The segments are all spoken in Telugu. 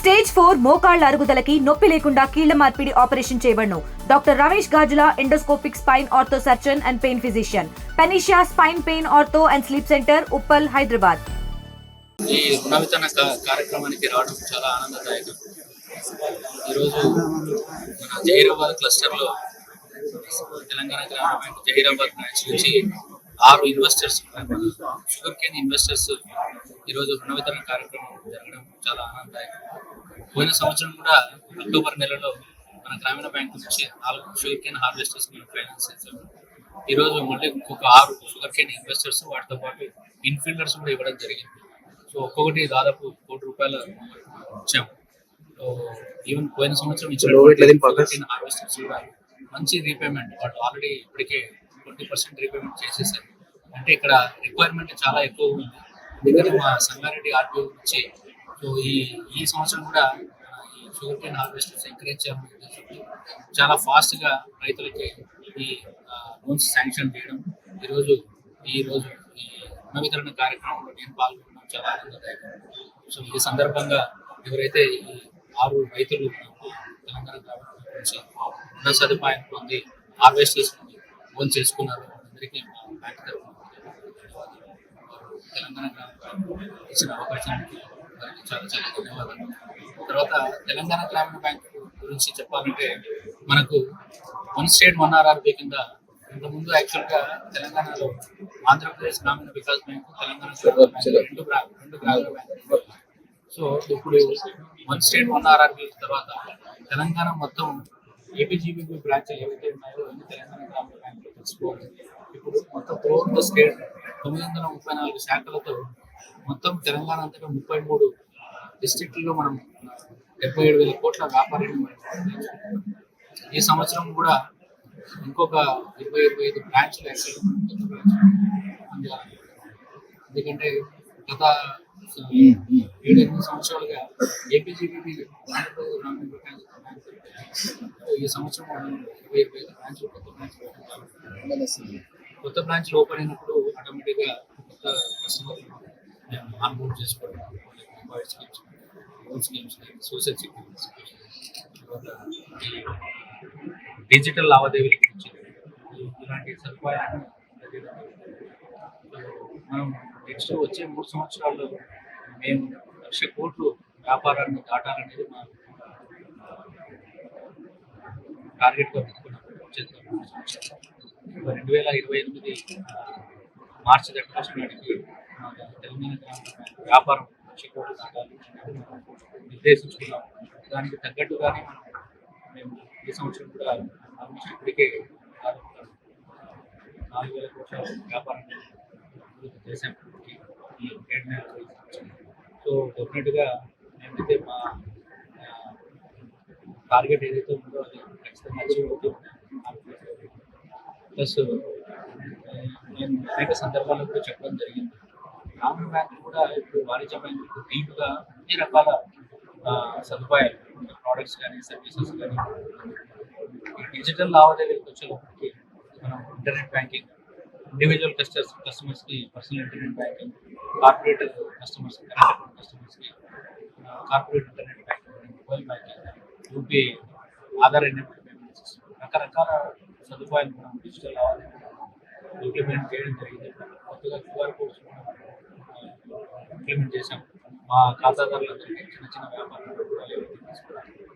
స్టేజ్ ఫోర్ మోకాళ్ళ అరుగుదలకి నొప్పి లేకుండా కీళ్ళ మార్పిడి operation చేయబడను. Doctor Ramesh Gajula endoscopic spine ortho surgeon and pain physician. పెనిషియా spine pain ortho and sleep centre Uppal Hyderabad. ఈ రుణ కార్యక్రమానికి రావడం చాలా ఆనందదాయకం. ఈరోజు మన జహీరాబాద్ క్లస్టర్లో తెలంగాణ గ్రామీణ బ్యాంక్ జహీరాబాద్ బ్రాంచ్ నుంచి ఆరు ఇన్వెస్టర్స్ షుగర్ కేన్ ఇన్వెస్టర్స్ ఈరోజు రుణ వితరణ కార్యక్రమం జరగడం చాలా ఆనందదాయకం. పోయిన సంవత్సరం కూడా అక్టోబర్ నెలలో మన గ్రామీణ బ్యాంక్ నుంచి నాలుగు షుగర్ కేన్ హార్వెస్టర్స్ మనం ఫైనాన్స్ చేసాము ఈరోజు మళ్ళీ ఇంకొక ఆరు షుగర్ కేన్ ఇన్వెస్టర్స్ వాటితో పాటు ఇన్ఫీల్డర్స్ కూడా ఇవ్వడం జరిగింది. సో ఒక్కొక్కటి దాదాపు కోటి రూపాయల ఇచ్చాం సో ఈవెన్ పోయిన సంవత్సరం ఇచ్చిన హార్వెస్టర్స్ కూడా మంచి రీపేమెంట్ వాళ్ళు ఆల్రెడీ ఇప్పటికే ట్వంటీ పర్సెంట్ రీపేమెంట్ చేసేసారు. అంటే ఇక్కడ రిక్వైర్మెంట్ చాలా ఎక్కువ ఉంది. అందుకని మా సంగారెడ్డి ఆర్బీఓ నుంచి సో ఈ ఈ సంవత్సరం కూడా ఈ షుగర్ కేన్ హార్వెస్టర్స్ ఎంకరేజ్ చేయాలని ఉద్దేశంతో చాలా ఫాస్ట్గా రైతులకి ఈ లోన్స్ శాంక్షన్ చేయడం. ఈరోజు ఈ రోజు ఈ రుణ వితరణ కార్యక్రమంలో నేను పాల్గొనడం చాలా ఆనందదాయకం. సో ఈ సందర్భంగా ఎవరైతే ఈ ఆరు రైతులు తెలంగాణ గవర్నమెంట్ నుంచి రుణ సదుపాయం పొంది హార్వెస్ట్ చేసుకుని లోన్ చేసుకున్నారు అందరికీ బ్యాంక్ తరఫున ధన్యవాదాలు. తెలంగాణ గ్రామీణ ఇచ్చిన అవకాశానికి వారికి చాలా చాలా ధన్యవాదాలు. తర్వాత తెలంగాణ గ్రామీణ బ్యాంక్ గురించి చెప్పాలంటే మనకు వన్ స్టేట్ వన్ ఆర్ఆర్బి కింద ఇంతకుముందు యాక్చువల్గా తెలంగాణలో ఆంధ్రప్రదేశ్ గ్రామీణ వికాస్ బ్యాంక్ తెలంగాణ బ్యాంక్ రెండు రెండు గ్రామీణ బ్యాంకులు సో ఇప్పుడు వన్ స్టేట్ వన్ ఆర్ఆర్బి తర్వాత తెలంగాణ మొత్తం ఏపీజీబీబీ బ్రాంచ్లు ఏవైతే ఉన్నాయో అన్ని తెలంగాణ గ్రామీణ బ్యాంకులో తెలుసుకోవాలి. ఇప్పుడు మొత్తం త్రూఅవుట్ ద స్టేట్ తొమ్మిది వందల ముప్పై నాలుగు శాఖలతో మొత్తం తెలంగాణ అంతటా ముప్పై మూడు డిస్ట్రిక్ట్లో మనం డెబ్బై ఏడు వేల కోట్ల వ్యాపారం ఈ సంవత్సరం కూడా ఇంకొక ఇరవై ఇరవై ఐదు బ్రాంచ్లు బ్రాంచ్ ఎందుకంటే గత ఏడు ఎనిమిది సంవత్సరాలుగా ఏపీజీబీ ఈ సంవత్సరం ఇరవై ఇరవై ఐదు బ్రాంచ్లు కొత్త బ్రాంచ్లు కొత్త బ్రాంచ్లు ఓపెన్ అయినప్పుడు ఆటోమేటిక్గా కొత్త కస్టమర్ ఆన్బోర్డ్ చేసుకోవడం mobile schemes loan schemes social security schemes digital లావాదేవీల గురించి ఇలాంటి సదుపాయాలను మనం నెక్స్ట్ వచ్చే మూడు సంవత్సరాల్లో మేము లక్ష కోట్లు వ్యాపారాన్ని దాటాలనేది మా టార్గెట్గా పెట్టుకున్నాం. వచ్చే రెండు వేల ఇరవై ఎనిమిది మార్చి దగ్గర నాటికి తెలంగాణ వ్యాపారం లక్ష కోట్లు దాటాలి నిర్దేశించుకున్నాం. దానికి తగ్గట్టుగానే మనం మేము ఈ సంవత్సరం కూడా ఆల్మోస్ట్ ఇప్పటికే నాలుగు వేల కోట్ల వ్యాపారం చేసాం ఈ ఏడు నెలల సో డెఫినెట్గా మేమైతే మా టార్గెట్ ఏదైతే ఉందో అది ఖచ్చితంగా అచీవ్ అవుతుంది ప్లస్ నేను అనేక సందర్భాల్లో కూడా చెప్పడం జరిగింది. గ్రామీణ బ్యాంకులు కూడా ఇప్పుడు వాణిజ్య బ్యాంకులకు డీప్గా అన్ని రకాల సదుపాయాలు ప్రోడక్ట్స్ కానీ సర్వీసెస్ కానీ డిజిటల్ లావాదేవీలకు వచ్చేటప్పటికి మనం ఇంటర్నెట్ బ్యాంకింగ్ ఇండివిజువల్ కస్టమర్స్ కస్టమర్స్కి personal internet banking corporate customers current కస్టమర్స్కి corporate internet banking mobile banking UPI Aadhaar enabled payment system రకరకాల సదుపాయాలు మనం డిజిటల్ లావాదేవీలు ఇంప్లిమెంట్ చేయడం జరిగింది. కొత్తగా క్యూఆర్ కోడ్స్ కూడా ఇంప్లిమెంట్ చేశాం మా ఖాతాదారులందరికీ చిన్న చిన్న వ్యాపారాలు కూడా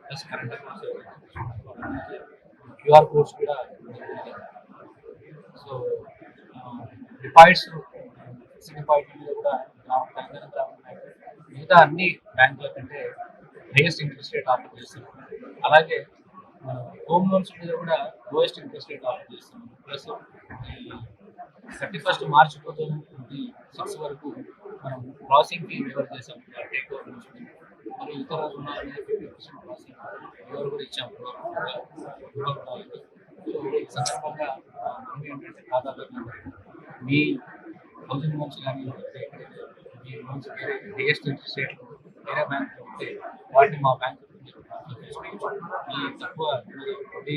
plus current accounts QR codes కూడా సో డిపాజిట్స్ ఫిక్స్డ్ డిపాజిట్ మీద కూడా గ్రామ తెలంగాణ గ్రామీణ మిగతా అన్ని బ్యాంకుల కంటే హైయెస్ట్ ఇంట్రెస్ట్ రేట్ ఆఫర్ చేస్తున్నాం. అలాగే హోమ్ లోన్స్ మీద కూడా లోయెస్ట్ ఇంట్రెస్ట్ రేట్ ఆఫర్ చేస్తున్నాం. Plus thirty first March two thousand twenty six వరకు మనం ప్రాసెసింగ్ ఫీ వేవర్ చేసాం టేక్ ఓవర్ నుంచి మరి ఇతర ఫిఫ్టీ పర్సెంట్ ప్రాసెసింగ్ వేవర్ కూడా ఇచ్చాం? సో ఈ సందర్భంగా మనం ఏంటంటే మీ హౌసింగ్ లోన్స్ కానీ మీ లోన్స్ వేరే హైయెస్ట్ ఇంట్రెస్ట్ వేరే బ్యాంకులో ఉంటే వాటిని మా బ్యాంకు మీ తక్కువ వడ్డీ